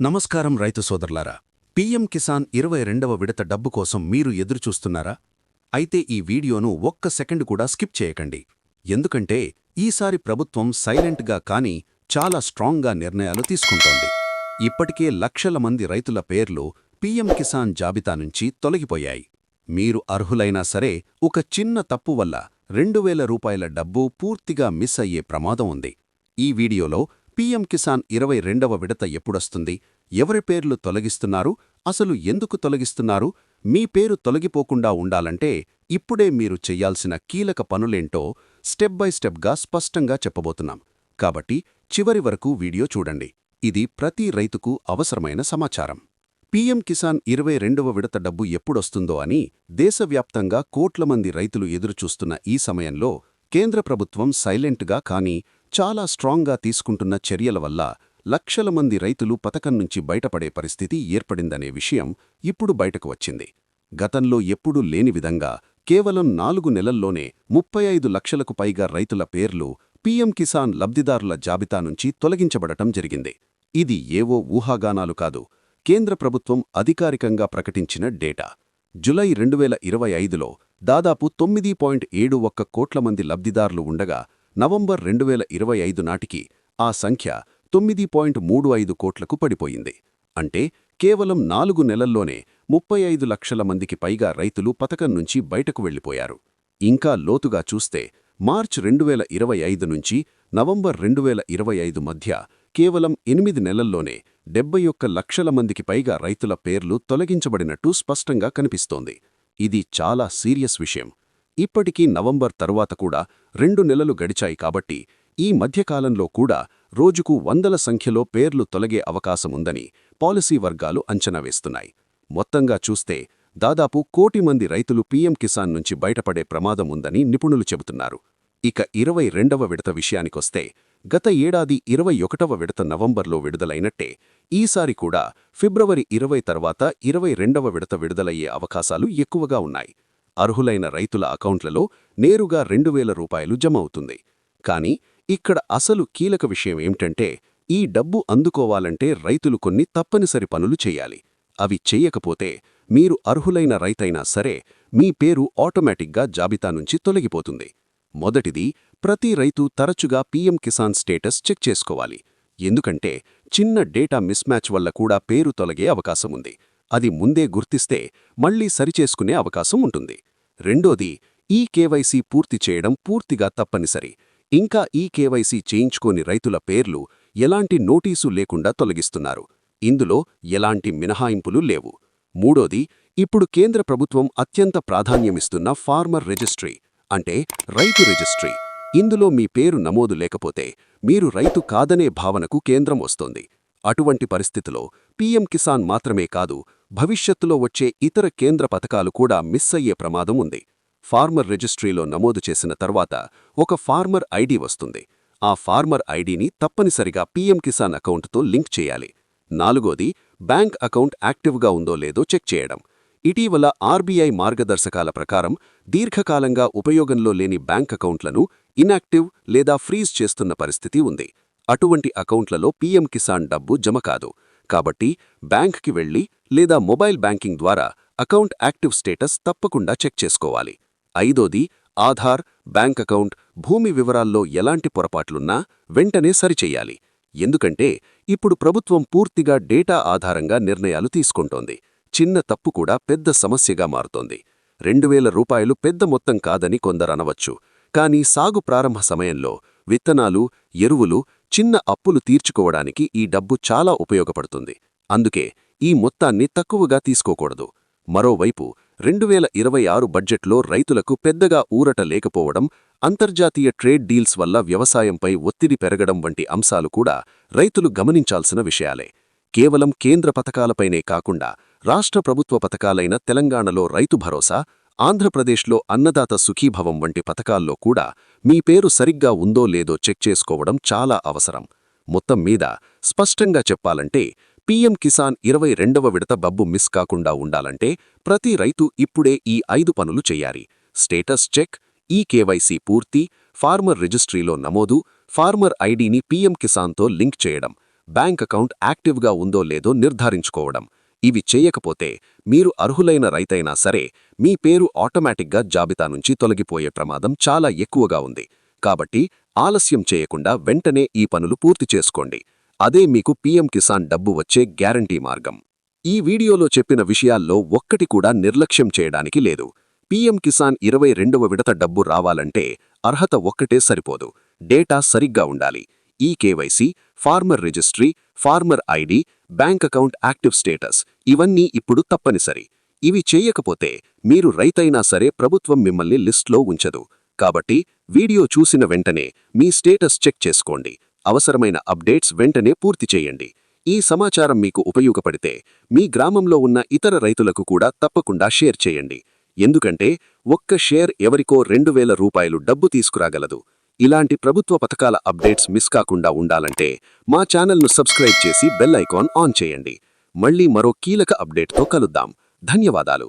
నమస్కారం రైతు సోదరులారా. పీఎం కిసాన్ ఇరవై రెండవ విడత డబ్బు కోసం మీరు ఎదురుచూస్తున్నారా? అయితే ఈ వీడియోను ఒక్క సెకండ్ కూడా స్కిప్ చేయకండి. ఎందుకంటే ఈసారి ప్రభుత్వం సైలెంట్గా కానీ చాలా స్ట్రాంగ్గా నిర్ణయాలు తీసుకుంటోంది. ఇప్పటికే లక్షల మంది రైతుల పేర్లు పీఎం కిసాన్ జాబితా నుంచి తొలగిపోయాయి. మీరు అర్హులైనా సరే ఒక చిన్న తప్పు వల్ల రెండు రూపాయల డబ్బు పూర్తిగా మిస్ అయ్యే ప్రమాదం ఉంది. ఈ వీడియోలో పీఎం కిసాన్ ఇరవై రెండవ విడత ఎప్పుడొస్తుంది? ఎవరి పేర్లు తొలగిస్తున్నారు? అసలు ఎందుకు తొలగిస్తున్నారు? మీ పేరు తొలగిపోకుండా ఉండాలంటే ఇప్పుడే మీరు చెయ్యాల్సిన కీలక పనులేంటో స్టెప్ బై స్టెప్గా స్పష్టంగా చెప్పబోతున్నాం. కాబట్టి చివరి వరకు వీడియో చూడండి. ఇది ప్రతి రైతుకు అవసరమైన సమాచారం. పీఎం కిసాన్ ఇరవై రెండవ విడత డబ్బు ఎప్పుడొస్తుందో అని దేశవ్యాప్తంగా కోట్ల మంది రైతులు ఎదురుచూస్తున్న ఈ సమయంలో కేంద్ర ప్రభుత్వం సైలెంట్గా కానీ చాలా స్ట్రాంగ్గా తీసుకుంటున్న చర్యల వల్ల లక్షల మంది రైతులు పథకం నుంచి బయటపడే పరిస్థితి ఏర్పడిందనే విషయం ఇప్పుడు బయటకు వచ్చింది. గతంలో ఎప్పుడూ లేని విధంగా కేవలం నాలుగు నెలల్లోనే ముప్పై ఐదు లక్షలకు పైగా రైతుల పేర్లు పీఎం కిసాన్ లబ్ధిదారుల జాబితా నుంచి తొలగించబడటం జరిగింది. ఇది ఏవో ఊహాగానాలు కాదు. కేంద్ర ప్రభుత్వం అధికారికంగా ప్రకటించిన డేటా. జులై రెండు వేల ఇరవై ఐదులో దాదాపు తొమ్మిది పాయింట్ ఏడు ఒక్క కోట్ల మంది లబ్ధిదారులు ఉండగా నవంబర్ రెండు వేల ఇరవై ఐదు నాటికి ఆ సంఖ్య తొమ్మిది పాయింట్ మూడు ఐదు కోట్లకు పడిపోయింది. అంటే కేవలం నాలుగు నెలల్లోనే ముప్పై ఐదు లక్షల మందికి పైగా రైతులు పథకం నుంచి బయటకు వెళ్ళిపోయారు ఇంకా లోతుగా చూస్తే మార్చ్ రెండు వేల ఇరవై ఐదు నుంచి నవంబర్ రెండు వేల ఇరవై ఐదు మధ్య కేవలం ఎనిమిది నెలల్లోనే డెబ్బై ఒక్క లక్షల మందికి పైగా రైతుల పేర్లు తొలగించబడినట్టు స్పష్టంగా కనిపిస్తోంది. ఇది చాలా సీరియస్ విషయం. ఇప్పటికీ నవంబర్ తరువాత కూడా రెండు నెలలు గడిచాయి కాబట్టి ఈ మధ్యకాలంలో కూడా రోజుకు వందల సంఖ్యలో పేర్లు తొలగే అవకాశముందని పాలసీ వర్గాలు అంచనా వేస్తున్నాయి. మొత్తంగా చూస్తే దాదాపు కోటి మంది రైతులు పీఎం కిసాన్ నుంచి బయటపడే ప్రమాదం ఉందని నిపుణులు చెబుతున్నారు. ఇక ఇరవై రెండవ విడత విషయానికొస్తే గత ఏడాది ఇరవై ఒకటవ విడత నవంబర్లో విడుదలైనట్టే ఈసారి కూడా ఫిబ్రవరి ఇరవై తర్వాత ఇరవై రెండవ విడత విడుదలయ్యే అవకాశాలు ఎక్కువగా ఉన్నాయి. అర్హులైన రైతుల అకౌంట్లలో నేరుగా రెండు రూపాయలు జమ అవుతుంది. కానీ ఇక్కడ అసలు కీలక విషయం ఏమిటంటే ఈ డబ్బు అందుకోవాలంటే రైతులు కొన్ని తప్పనిసరి పనులు చేయాలి. అవి చెయ్యకపోతే మీరు అర్హులైన రైతైనా సరే మీ పేరు ఆటోమేటిక్గా జాబితా నుంచి తొలగిపోతుంది. మొదటిది ప్రతి రైతు తరచుగా పీఎం కిసాన్ స్టేటస్ చెక్ చేసుకోవాలి. ఎందుకంటే చిన్న డేటా మిస్మ్యాచ్ వల్ల కూడా పేరు తొలగే అవకాశముంది. అది ముందే గుర్తిస్తే మళ్ళీ సరిచేసుకునే అవకాశం ఉంటుంది. రెండోది ఈ కేవైసీ పూర్తి చేయడం పూర్తిగా తప్పనిసరి. ఇంకా ఈ కేవైసీ చేయించుకోని రైతుల పేర్లు ఎలాంటి నోటీసు లేకుండా తొలగిస్తున్నారు. ఇందులో ఎలాంటి మినహాయింపులు లేవు. మూడోది ఇప్పుడు కేంద్ర ప్రభుత్వం అత్యంత ప్రాధాన్యమిస్తున్న ఫార్మర్ రిజిస్ట్రీ అంటే రైతు రిజిస్ట్రీ. ఇందులో మీ పేరు నమోదు లేకపోతే మీరు రైతు కాదనే భావనకు కేంద్రం వస్తోంది. అటువంటి పరిస్థితిలో పీఎం కిసాన్ మాత్రమే కాదు భవిష్యత్తులో వచ్చే ఇతర కేంద్ర పథకాలు కూడా మిస్ అయ్యే ప్రమాదం ఉంది. ఫార్మర్ రిజిస్ట్రీలో నమోదు చేసిన తర్వాత ఒక ఫార్మర్ ఐడి వస్తుంది. ఆ ఫార్మర్ ఐడిని తప్పనిసరిగా పీఎం కిసాన్ అకౌంట్తో లింక్ చేయాలి. నాలుగోది బ్యాంక్ అకౌంట్ యాక్టివ్గా ఉందో లేదో చెక్ చేయడం. ఇటీవల ఆర్బీఐ మార్గదర్శకాల ప్రకారం దీర్ఘకాలంగా ఉపయోగంలో లేని బ్యాంక్ అకౌంట్లను ఇనాక్టివ్ లేదా ఫ్రీజ్ చేస్తున్న పరిస్థితి ఉంది. అటువంటి అకౌంట్లలో పీఎం కిసాన్ డబ్బు జమ కాదు. కాబట్టి బ్యాంక్కి వెళ్ళి లేదా మొబైల్ బ్యాంకింగ్ ద్వారా అకౌంట్ యాక్టివ్ స్టేటస్ తప్పకుండా చెక్ చేసుకోవాలి. ఐదోది ఆధార్ బ్యాంక్ అకౌంట్ భూమి వివరాల్లో ఎలాంటి పొరపాట్లున్నా వెంటనే సరిచెయ్యాలి. ఎందుకంటే ఇప్పుడు ప్రభుత్వం పూర్తిగా డేటా ఆధారంగా నిర్ణయాలు తీసుకుంటోంది. చిన్న తప్పు కూడా పెద్ద సమస్యగా మారుతోంది. రెండు రూపాయలు పెద్ద మొత్తం కాదని కొందరనవచ్చు కానీ సాగు ప్రారంభ సమయంలో విత్తనాలు ఎరువులు చిన్న అప్పులు తీర్చుకోవడానికి ఈ డబ్బు చాలా ఉపయోగపడుతుంది. అందుకే ఈ మొత్తాన్ని తక్కువగా తీసుకోకూడదు. మరోవైపు రెండు వేల ఇరవై ఆరు బడ్జెట్లో రైతులకు పెద్దగా ఊరట లేకపోవడం అంతర్జాతీయ ట్రేడ్ డీల్స్ వల్ల వ్యవసాయంపై ఒత్తిడి పెరగడం వంటి అంశాలు కూడా రైతులు గమనించాల్సిన విషయాలే. కేవలం కేంద్ర పథకాలపైనే కాకుండా రాష్ట్ర ప్రభుత్వ పథకాలైన తెలంగాణలో రైతు భరోసా ఆంధ్రప్రదేశ్లో అన్నదాత సుఖీభవం వంటి పథకాల్లో కూడా మీ పేరు సరిగ్గా ఉందో లేదో చెక్ చేసుకోవడం చాలా అవసరం. మొత్తం మీద స్పష్టంగా చెప్పాలంటే పీఎం కిసాన్ ఇరవై రెండవ విడత బబ్బు మిస్ కాకుండా ఉండాలంటే ప్రతి రైతు ఇప్పుడే ఈ ఐదు పనులు చేయాలి. స్టేటస్ చెక్ ఈ కేవైసీ పూర్తి ఫార్మర్ రిజిస్ట్రీలో నమోదు ఫార్మర్ ఐడిని పీఎం కిసాన్తో లింక్ చేయడం బ్యాంక్ అకౌంట్ యాక్టివ్గా ఉందో లేదో నిర్ధారించుకోవడం. ఇవి చేయకపోతే మీరు అర్హులైన రైతైనా సరే మీ పేరు ఆటోమేటిక్గా జాబితా నుంచి తొలగిపోయే ప్రమాదం చాలా ఎక్కువగా ఉంది. కాబట్టి ఆలస్యం చేయకుండా వెంటనే ఈ పనులు పూర్తి చేసుకోండి. అదే మీకు పీఎం కిసాన్ డబ్బు వచ్చే గ్యారంటీ మార్గం. ఈ వీడియోలో చెప్పిన విషయాల్లో ఒక్కటి కూడా నిర్లక్ష్యం చేయడానికి లేదు. పీఎం కిసాన్ ఇరవై రెండవ విడత డబ్బు రావాలంటే అర్హత ఒక్కటే సరిపోదు. డేటా సరిగ్గా ఉండాలి. ఈ KYC farmer registry farmer ID bank account active status ఇవన్నీ ఇప్పుడు తప్పనిసరి. ఇవి చేయకపోతే మీరు రైతైనా సరే ప్రభుత్వం మిమ్మల్ని లిస్ట్లో ఉంచదు. కాబట్టి వీడియో చూసిన వెంటనే మీ స్టేటస్ చెక్ చేసుకోండి. అవసరమైన అప్డేట్స్ వెంటనే పూర్తి చేయండి. ఈ సమాచారం మీకు ఉపయోగపడితే మీ గ్రామంలో ఉన్న ఇతర రైతులకు కూడా తప్పకుండా షేర్ చేయండి. ఎందుకంటే ఒక్క షేర్ ఎవరికో రెండు వేల రూపాయలు డబ్బు తీసుకురాగలదు. ఇలాంటి ప్రభుత్వ పథకాల అప్డేట్స్ మిస్ కాకుండా ఉండాలంటే మా ఛానల్ను సబ్స్క్రైబ్ చేసి బెల్ ఐకాన్ ఆన్ చేయండి. మళ్ళీ మరో కీలక అప్డేట్తో కలుద్దాం. ధన్యవాదాలు.